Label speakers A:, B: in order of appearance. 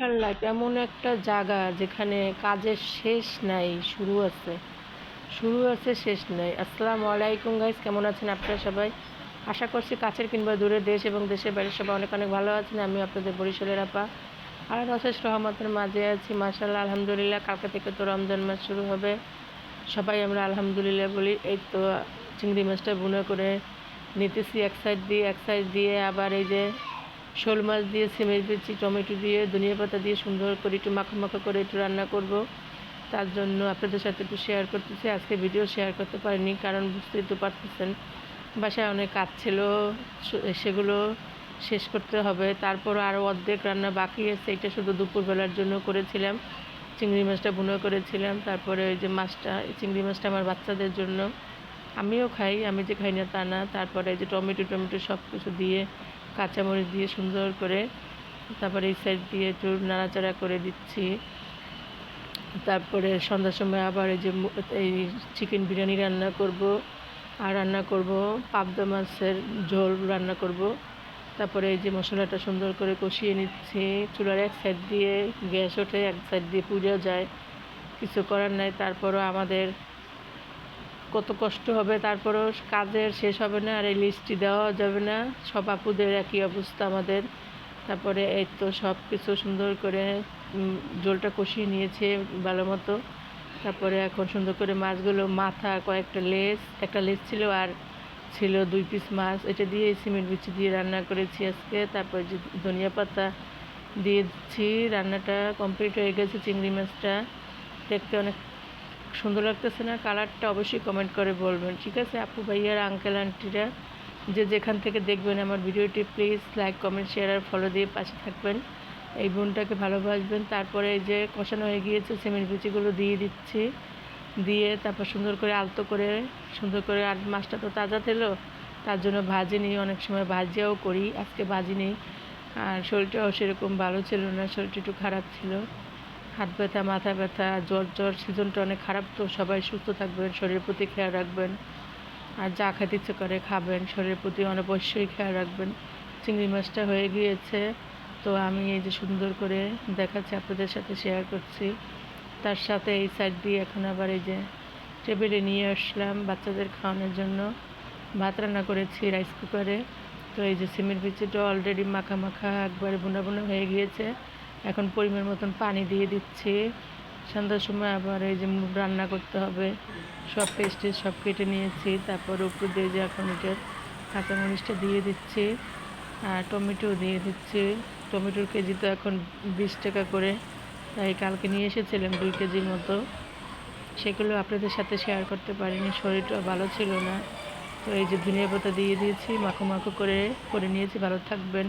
A: Life এমন একটা জায়গা যেখানে কাজের শেষ নাই, শুরু আছে। শুরু আছে, শেষ নাই। আসসালামু আলাইকুম গাইস কেমন আছেন আপনারা সবাই? আশা করছি কাছের কিংবা দূরে দেশ এবং দেশের বাইরের সবাই অনেক অনেক ভালো আছেন। আমি আপনাদের বরিশালের আপা। আর অশেষ রহমতের মাঝে আছি মাশাল্লাহ আলহামদুলিল্লাহ, কালকে থেকে তো রমজান মাস শুরু হবে। সবাই আমরা আলহামদুলিল্লাহ বলি, এই তো চিংড়ি মাছটা বুনো করে নিতেছি, এক সাইড দিয়ে, এক সাইড দিয়ে, আবার এই যে শোল মাছ দিয়ে, সিমের বিচি, টমেটো দিয়ে, ধনিয়া পাতা দিয়ে সুন্দর করে একটু মাখা মাখা করে একটু রান্না করব। তার জন্য আপনাদের সাথে একটু শেয়ার করতেছি। আজকে ভিডিও শেয়ার করতে পারিনি, কারণ বুঝতেই তো পারতেছেন। বাসায় অনেক কাজ ছিল সেগুলো শেষ করতে হবে। তারপর আরও অর্ধেক রান্না বাকি আছে। এটা শুধু দুপুরবেলার জন্য করেছিলাম। চিংড়ি মাছটা বুনো করেছিলাম। তারপরে ওই যে মাছটা, চিংড়ি মাছটা আমার বাচ্চাদের জন্য। আমিও খাই, আমি যে খাই না তা না। তারপরে যে টমেটো টমেটো সব কিছু দিয়ে কাঁচামরিচ দিয়ে সুন্দর করে তারপরে এই সাইড দিয়ে একটু নাড়াচাড়া করে দিচ্ছি। তারপরে সন্ধ্যার সময় আবার এই যে এই চিকেন বিরিয়ানি রান্না করব, আর রান্না করব পাবদা মাছের ঝোল রান্না করব। তারপরে এই যে মশলাটা সুন্দর করে কষিয়ে নিচ্ছি, চুলার এক সাইড দিয়ে গ্যাস ওঠে, এক সাইড দিয়ে পুড়েও যায়। কিছু করার নাই, তারপরও আমাদের কত কষ্ট হবে, তারপরেও কাজের শেষ হবে না আর এই লিস্টটি দেওয়া যাবে না। সব আপুদের একই অবস্থা আমাদের। তারপরে এই তো সব কিছু সুন্দর করে জলটা কষিয়ে নিয়েছে ভালো মতো। তারপরে এখন সুন্দর করে মাছগুলো মাথা কয়েকটা লেস, একটা লেস ছিল আর ছিল দুই পিস মাছ। এটা দিয়ে সিমেন্ট বিচি দিয়ে রান্না করেছি আজকে। তারপরে যে ধনিয়া পাতা দিয়েছি, রান্নাটা কমপ্লিট হয়ে গেছে চিংড়ি মাছটা। দেখতে অনেক সুন্দর লাগতেছে না, কালারটা অবশ্যই কমেন্ট করে বলবেন, ঠিক আছে? আপু ভাইয়ার আঙ্কেল আন্টিরা যে যেখান থেকে দেখবেন আমার ভিডিওটি প্লিজ লাইক কমেন্ট শেয়ার আর ফলো দিয়ে পাশে থাকবেন। এই বোনটাকে ভালোবাসবেন। তারপরে এই যে কষানো হয়ে গিয়েছে, সিমেন্ট বিচিগুলো দিয়ে দিচ্ছি। দিয়ে তারপর সুন্দর করে আলতো করে, সুন্দর করে আর মাছটা তো তাজা তেলো, তার জন্য ভাজি নিই, অনেক সময় ভাজিয়াও করি, আজকে ভাজি নেই। আর শরীরটাও সেরকম ভালো ছিল না, শরীরটা একটু খারাপ ছিল। হাত ব্যথা, মাথা ব্যথা, জ্বর জ্বর, সিজনটা অনেক খারাপ, তো সবাই সুস্থ থাকবেন, শরীরের প্রতি খেয়াল রাখবেন। আর যা খেতে ইচ্ছে করে খাবেন, শরীরের প্রতি অবশ্যই খেয়াল রাখবেন। চিংড়ি মাছটা হয়ে গিয়েছে, তো আমি এই যে সুন্দর করে দেখাচ্ছি, আপনাদের সাথে শেয়ার করছি। তার সাথে এই সাইড দিয়ে এখন আবার এই যে টেবিলে নিয়ে আসলাম বাচ্চাদের খাওয়ানোর জন্য। ভাত রান্না করেছি রাইস কুকারে তো এই যে সিমের বিচিটা অলরেডি মাখা মাখা একবারে বোনা বোনা হয়ে গিয়েছে। এখন পরিমাণ মতন পানি দিয়ে দিচ্ছি। সন্ধ্যার সময় আবার এই যে রান্না করতে হবে। সব পেস্টে সব কেটে নিয়েছি। তারপর উপর দিয়ে যে এখন এটা কাঁচামরিচটা দিয়ে দিচ্ছি আর টমেটো দিয়ে দিচ্ছি। টমেটোর কেজি তো এখন বিশ টাকা করে। তাই কালকে নিয়ে এসেছিলাম দুই কেজির মতো। সেগুলো আপনাদের সাথে শেয়ার করতে পারিনি। শরীরটা ভালো ছিল না। তো এই যে ধনিয়া পাতা দিয়ে দিয়েছি, মাখো মাখো করে করে নিয়েছি। ভালো থাকবেন।